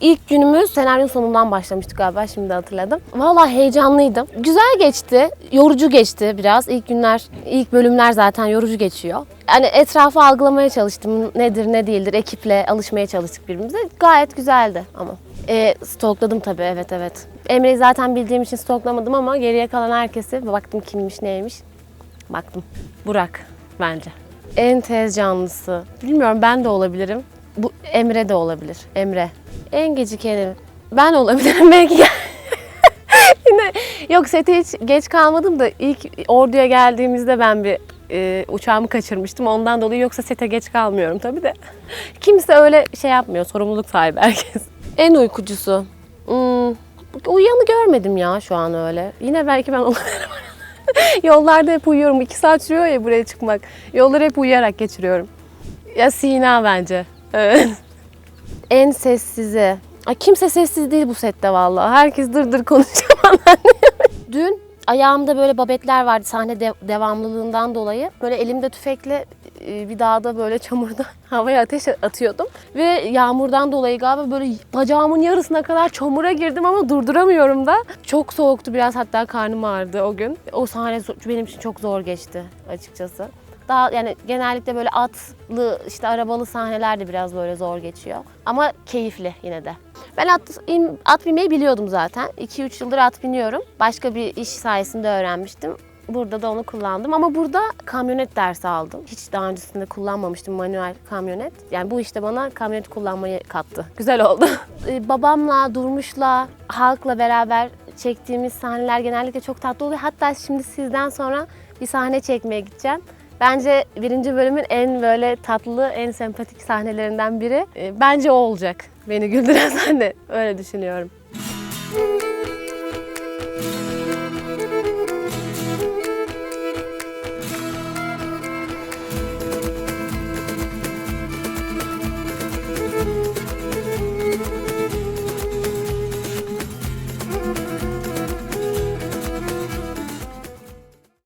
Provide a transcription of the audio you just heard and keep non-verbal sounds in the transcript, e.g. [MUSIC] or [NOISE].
İlk günümüz senaryo sonundan başlamıştık galiba şimdi hatırladım. Vallahi heyecanlıydım. Güzel geçti. Yorucu geçti biraz. İlk günler, ilk bölümler zaten yorucu geçiyor. Hani etrafı algılamaya çalıştım. Nedir ne değildir. Ekiple alışmaya çalıştık birbirimize. Gayet güzeldi ama. E, stalkladım tabii evet evet. Emre'yi zaten bildiğim için stalklamadım ama geriye kalan herkesi baktım kimmiş neymiş. Baktım. Burak bence. En tez canlısı. Bilmiyorum ben de olabilirim. Bu Emre de olabilir. Emre. En gecikeni. Ben olabilirim [LAUGHS] belki. [LAUGHS] Yine yok sete hiç geç kalmadım da ilk orduya geldiğimizde ben bir e, uçağımı kaçırmıştım. Ondan dolayı yoksa sete geç kalmıyorum tabii de. [LAUGHS] Kimse öyle şey yapmıyor. Sorumluluk sahibi herkes. En uykucusu. Hmm, uyuyanı görmedim ya şu an öyle. Yine belki ben olabilirim. Yollarda hep uyuyorum. İki saat sürüyor ya buraya çıkmak. Yolları hep uyuyarak geçiriyorum. Ya Sina bence. Evet. [LAUGHS] en sessizi. Ay kimse sessiz değil bu sette vallahi. Herkes dır dır konuşuyor. [LAUGHS] Dün ayağımda böyle babetler vardı sahne de- devamlılığından dolayı. Böyle elimde tüfekle e, bir dağda böyle çamurda [LAUGHS] havaya ateş atıyordum. Ve yağmurdan dolayı galiba böyle bacağımın yarısına kadar çamura girdim ama durduramıyorum da. Çok soğuktu biraz hatta karnım ağrıdı o gün. O sahne benim için çok zor geçti açıkçası. Daha yani genellikle böyle atlı işte arabalı sahneler de biraz böyle zor geçiyor. Ama keyifli yine de. Ben at, at binmeyi biliyordum zaten. 2-3 yıldır at biniyorum. Başka bir iş sayesinde öğrenmiştim. Burada da onu kullandım ama burada kamyonet dersi aldım. Hiç daha öncesinde kullanmamıştım manuel kamyonet. Yani bu işte bana kamyonet kullanmayı kattı. Güzel oldu. [LAUGHS] Ee, Babamla, Durmuş'la, halkla beraber çektiğimiz sahneler genellikle çok tatlı oluyor. Hatta şimdi sizden sonra bir sahne çekmeye gideceğim. Bence birinci bölümün en böyle tatlı, en sempatik sahnelerinden biri. Ee, Bence o olacak. Beni güldüren [LAUGHS] sahne. Öyle düşünüyorum.